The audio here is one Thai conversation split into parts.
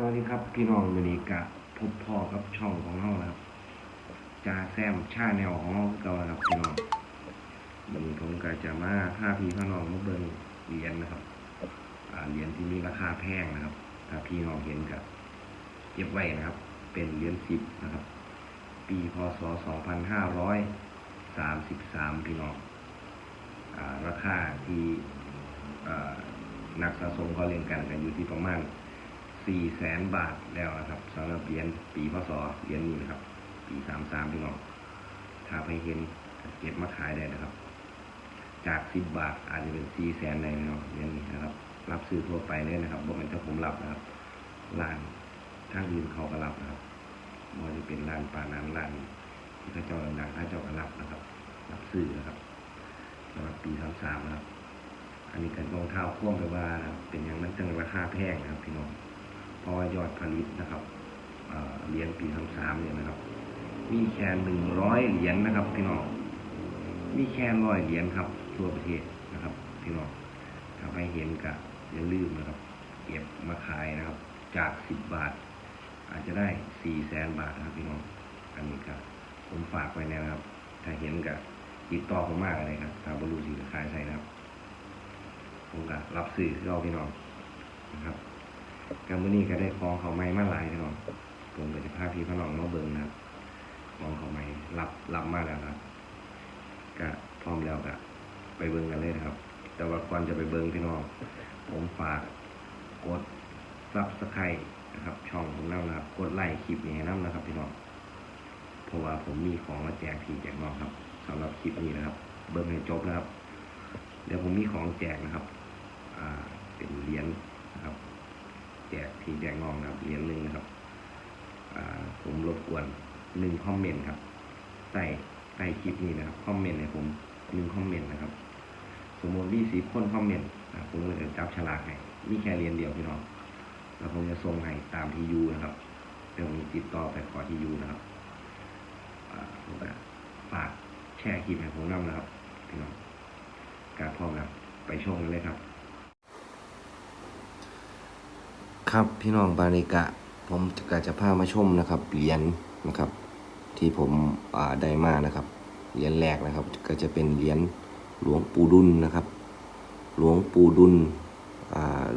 สวัสดีครับพี่น้องวันนี้กะพบพ่อกับช่องของเรานะครับจาแซมชาแนวของเราคือเก่านะครับพี่น้องวันนี้ผมก็จะมาพาพี่พี่น้องมาเบิ่งเหรียญนะครับเหรียญที่มีราคาแพงนะครับ ถ้าพี่น้องเห็นก็เก็บไว้นะครับ เป็นเหรียญสิบนะครับ ปีพศสองพันห้าร้อยสามสิบสามพี่น้องอราคาที่นักสะสมเขาเล่นกันกันอยู่ที่ประมาณ สี่แสนบาทแล้วนะครับสำหรับเหรียญปีพศเหรียญนี้นะครับ ปีสามสามพี่น้องถ้าไปเห็นเก็บมาขายได้นะครับ จากสิบบาทอาจจะเป็นสี่แสนในเนาะเหรียญนี้นะครับ รับซื้อทั่วไปเลยนะครับบอกเป็นเจ้าผมรับนะครับร้านทางอื่นเขาก็รับนะครับมันจะเป็นร้านป่านั้นร้านที่เขาเจ้าดังๆเขาเจ้าก็รับนะครับ รับซื้อนะครับสำหรับปีสามสามนะครับอันนี้กันรองเท้าพ่วงไปว่านะครับเป็นอย่างนั้นจังราคาแพงนะครับพี่น้อง พราะว่ายอดผลิตนะครับเหรียญปีสามสามเนี่ยนะครับ มีแค่หนึ่งร้อยเหรียญนะครับ พี่น้อง มีแค่ร้อยเหรียญครับ ทั่วประเทศนะครับ พี่น้องถ้าไปเห็นก็อย่าลืมนะครับ เก็บมาขายนะครับ จากสิบบาท อาจจะได้สี่แสนบาทนะครับ พี่น้อง อันนี้ก็ผมฝากไว้นะครับ ถ้าเห็นก็ติดต่อผมมากเลยครับ ถ้าบรรลุสิขายใส่นะครับ ผมก็รับสื่อคือเอาพี่น้องนะครับ การมื้อนี้ก็ได้คองเขาไม้มาหลายพี่น้องผมก็จะพาพี่พี่น้องมาเบิ่งนะครับคองเขาไม้รับรับมาแล้วครับก็พร้อมแล้วก็ไปเบิ่งกันเลยนะครับ แต่ว่าก่อนจะไปเบิ่งพี่น้องผมฝากกดซับสไครต์นะครับ ช่องผมนั่นะครับ กดไลค์คลิปนี้ให้น้ำนะครับ พี่น้องเพราะว่าผมมีของมาแจกพี่แจกน้องครับสำหรับคลิปนี้นะครับ เบิ่งให้จบนะครับ เดี๋ยวผมมีของแจกนะครับ อ่า เป็นเหรียญ แจกพี่แจกน้องนะครับเหรียญหนึ่งนะครับผมรบกวนหนึ่งคอมเมนต์ครับใต้ใต้คลิปนี้นะครับคอมเมนต์ให้ผมหนึ่งคอมเมนต์นะครับ สมมติมีสีคนคอมเมนต์ผมก็จะจับฉลากให้มีแค่เรียญเดียวพี่น้องแล้วผมจะส่งให้ตามที่ยูนะครับเดี๋ยวผมติดต่อไปขอที่ยูนะครับผมก็ฝากแชร์คลิปให้ผมนำนะครับพี่น้องการพร้อมแล้วไปชมกันเลยครับ ครับพี่น้องบาริกะ ผมกจะพามาชมนะครับเหรียญนะครับ ที่ผมได้มานะครับเหรียญแรกนะครับ ก็จะเป็นเหรียญหลวงปู่ดุลนะครับ หลวงปู่ดุล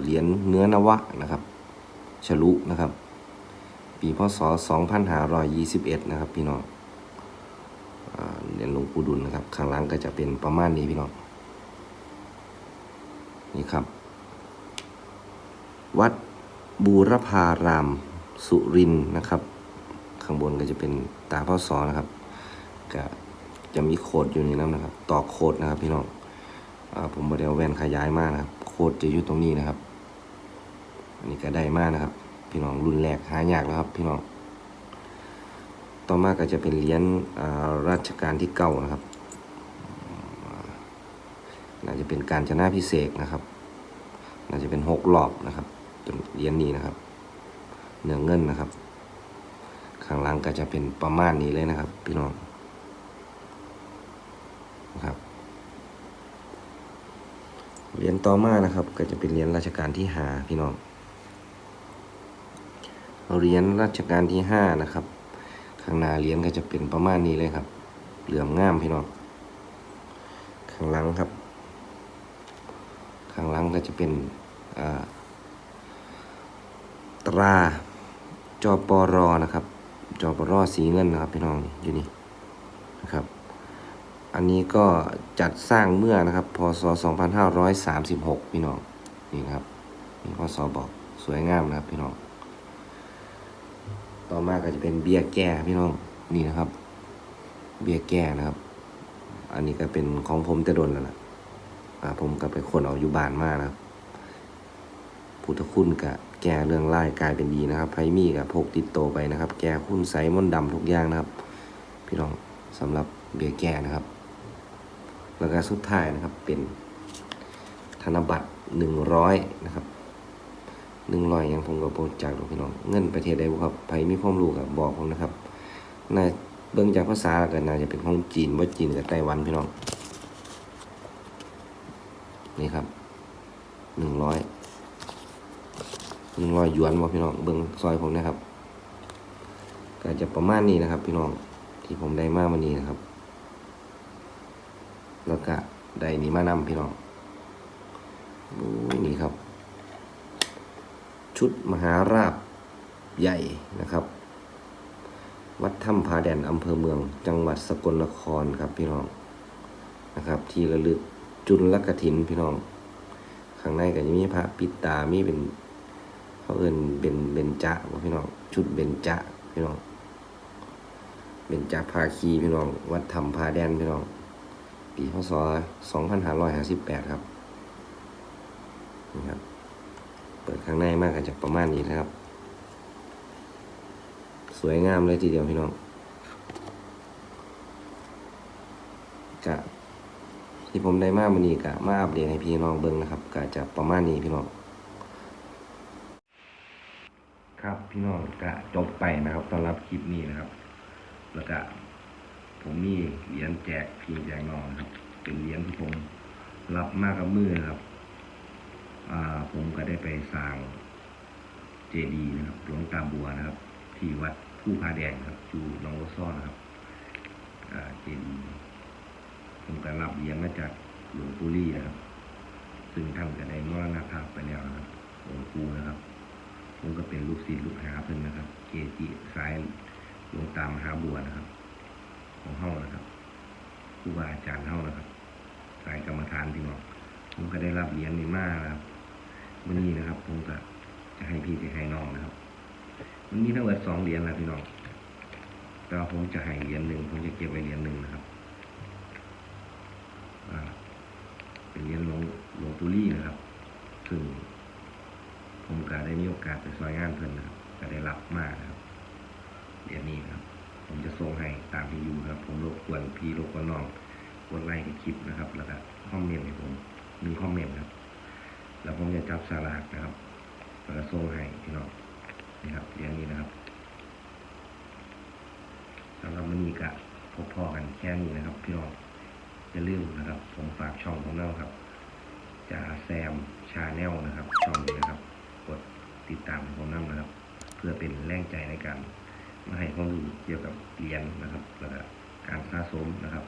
เหรียญเนื้อนวะนะครับฉลุนะครับ ปีพศ 2521 นะครับ พี่น้องเหรียญหลวงปู่ดุลนะครับ ข้างล่างก็จะเป็นประมาณนี้พี่น้องนี่ครับ วัด บูรพารามสุรินนะครับ ข้างบนก็จะเป็นตาพ่อสอนะครับก็จะมีโคดอยู่ในนั้นนะครับ ต่อโคดนะครับ พี่น้องอผมบริเอาแว่นขยายมากนะครับ โคดจะอยู่ตรงนี้นะครับ อันนี้ก็ได้มากนะครับ พี่น้องรุ่นแรกหายากแล้วครับ พี่น้อง ต่อมาก็จะเป็นเหรียญอ่าชกาลที่เก้านะครับอาน่าจะเป็นการชนะพิเศษนะครับ น่าจะเป็นหกรอบนะครับ จนเหรียญนี้นะครับ เนื้อเงินนะครับ ข้างหล่างก็จะเป็นประมาณนี้เลยนะครับ พี่น้องนะครับเหรียญต่อมานะครับ ก็จะเป็นเหรียญราชการที่หาพี่น้องเหรียญราชการที่ห้านะครับ ข้างหน้าเหรียญก็จะเป็นประมาณนี้เลยครับ เหลื่อมง่ามพี่น้องข้างหลังครับ ข้างหลังก็จะเป็นอ่า ตราจปรนะครับจปรสีเงินนะครับพี่น้องอยู่นี่นะครับ อันนี้ก็จัดสร้างเมื่อนะครับพศ 2536 พี่น้องนี่นะครับนี่พศบอกสวยงามนะครับพี่น้อง ต่อมาก็จะเป็นเบียร์แก่พี่น้องนี่นะครับ เบียร์แก่นะครับ อันนี้ก็เป็นของผมแต่โดนแล้วล่ะผมก็ไปคนเอาอยู่บ้านมากนะครับพุทธคุณกับ แก้เรื่องไล่กลายเป็นดีนะครับไพมีกับพกติดโตไปนะครับ แก้คุณใสมนต์ดำทุกอย่างนะครับ พี่น้องสำหรับเบียร์แก่นะครับ แล้วก็สุดท้ายนะครับเป็นธนบัตรหนึ่งร้อยนะครับหนึ่งร้อยยังผมก็โปรจากหรอกพี่น้องเงินประเทศใดบ่ครับไผมีความรู้กับบอกผมนะครับน่าเบิ่งจากภาษาแล้วก็น่าจะเป็นของจีนว่าจีนกับไต้หวันพี่น้องนี่ครับหนึ่งร้อย หนึ่งร้อยหยวนบ่พี่น้องเบิ่งซอยผมนะครับก็จะประมาณนี้นะครับ พี่น้องที่ผมได้มาวันนี้นะครับ แล้วก็ได้นี่มานำพี่น้องนี่ครับ ชุดมหาราบใหญ่นะครับ วัดถ้ำผาแดนอำเภอเมือง จังหวัดสกลนครครับพี่น้องนะครับ ที่ระลึกจุลกถินพี่น้องข้างในก็จะมีพระปิดตามีเป็น เขาเอินเป็นเบญจะบ่พี่น้องชุดเบญจะพี่น้องเบญจภาคีพี่น้อง วัดธรรมพาแดนพี่น้อง ปีพศ2558ครับนี่ครับ เปิดข้างในมากกันจากประมาณนี้นะครับ สวยงามเลยทีเดียวพี่น้องกะที่ผมได้มาวันนี้กะมาอัปเดตให้พี่น้องเบิ่งนะครับกะจะประมาณนี้พี่น้อง ครับพี่น้องกะจบไปนะครับสำหรับคลิปนี้นะครับ แล้วก็ผมมีเหรียญแจกพี่แจกน้องนครับ เป็นเหรียญที่ผมรับมากกับมือครับ อ่า ผมก็ได้ไปสร้างเจดีย์นะครับหลวงตาบัวนะครับ ที่วัดผู้พาแดงครับอยู่หนองวัวซ้อนนะครับ อ่าเจดีย์ผมก็รับเหรียญมาจากหลวงปู่ลี่นะครับ ซึ่งท่านก็ได้มรณภาพไปแล้วนะครับหลวงปู่นะครับ ผมก็เป็นลูกศิษย์ลูกหาเพิ่นนะครับ เกจิสายหลวงตามหาบัวนะครับ ของเฮานะครับครูบาอาจารย์เฮานะครับ สายกรรมฐานพี่น้องผมก็ได้รับเหรียญนี้มากนะครับวันนี้นะครับ ผมก็จะให้พี่จะให้น้องนะครับวันนี้ทั้งหมดสองเหรียญแล้วพี่น้องแต่ว่าผมจะให้เหรียญหนึ่งผมจะเก็บไว้เหรียญหนึ่งนะครับเป็นเหรียญหลวงหลวงปู่ลี่นะครับซึ่ง ผมก็ได้มีโอกาสไปซอยงานเพิ่นนะครับก็ได้รับมากนะครับเดี๋ยวนี้ครับ ผมจะส่งให้ตามที่อยู่ครับ ผมรบกวนพี่รบกวนน้องกดไลค์คลิปนะครับ แล้วก็คอมเมนต์ให้ผมหนึ่งคอมเมนต์ครับ แล้วผมจะจับสลากนะครับแล้วก็ส่งให้พี่น้องนะครับเดี๋ยวนี้นะครับสำหรับวันนี้ก็พบพอกันแค่นี้นะครับ พี่น้องอย่าลืมนะครับ ผมฝากช่องของเราครับจ่าแซมชาแนลนะครับ ช่องนี้นะครับ กดติดตามผมน้ำนะครับ เพื่อเป็นแรงใจในการมาให้ความรู้เกี่ยวกับเหรียญนะครับแล้วก็การสะสมนะครับ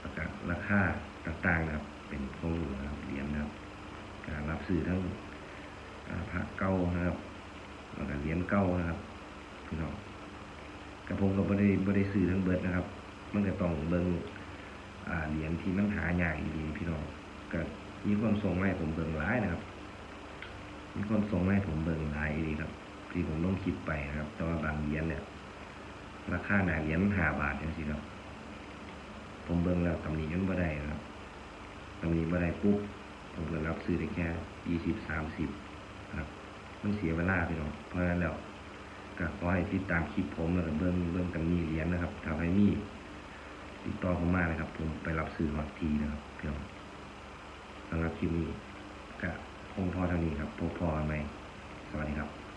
แล้วก็ราคาต่างๆนะครับ เป็นความรู้นะครับเหรียญนะครับ การรับซื้อทั้งพระเก้านะครับแล้วก็เหรียญเก้านะครับพี่น้องกระผมก็บ่ได้บ่ได้ซื้อทั้งเบิดนะครับ มันก็ต้องเบิ่งเหรียญที่มันหายากอีดีพี่น้องก็มีคนส่งมาให้ผมเบิ่งหลายนะครับ มีคนส่งมาให้ผมเบิ่งหลายอีดีครับ ที่ผมต้องคิดไปนะครับ แต่ว่าบางเหรียญเนี่ย ราคาหนาเหรียญห้าบาทจังซี่ครับ ผมเบิ่งแล้วตำหนิยังบ่ได้ครับตำหนิบ่ได้ปุ๊บผมก็รับซื้อได้แค่ยี่สิบสามสิบครับ มันเสียเวลาพี่น้องเพราะฉะนั้นแล้วก็ขอให้ติดตามคลิปผมแล้วก็เบิ่งเบิ่งกันมีเหรียญนะครับถ้าใครมีติดต่อผมมานะครับ ผมไปรับซื้อฮอตทีนะครับเพี่องสำหรับคลิปนี้ก็คงพอเท่านี้ครับพบพอไหมสวัสดีครับ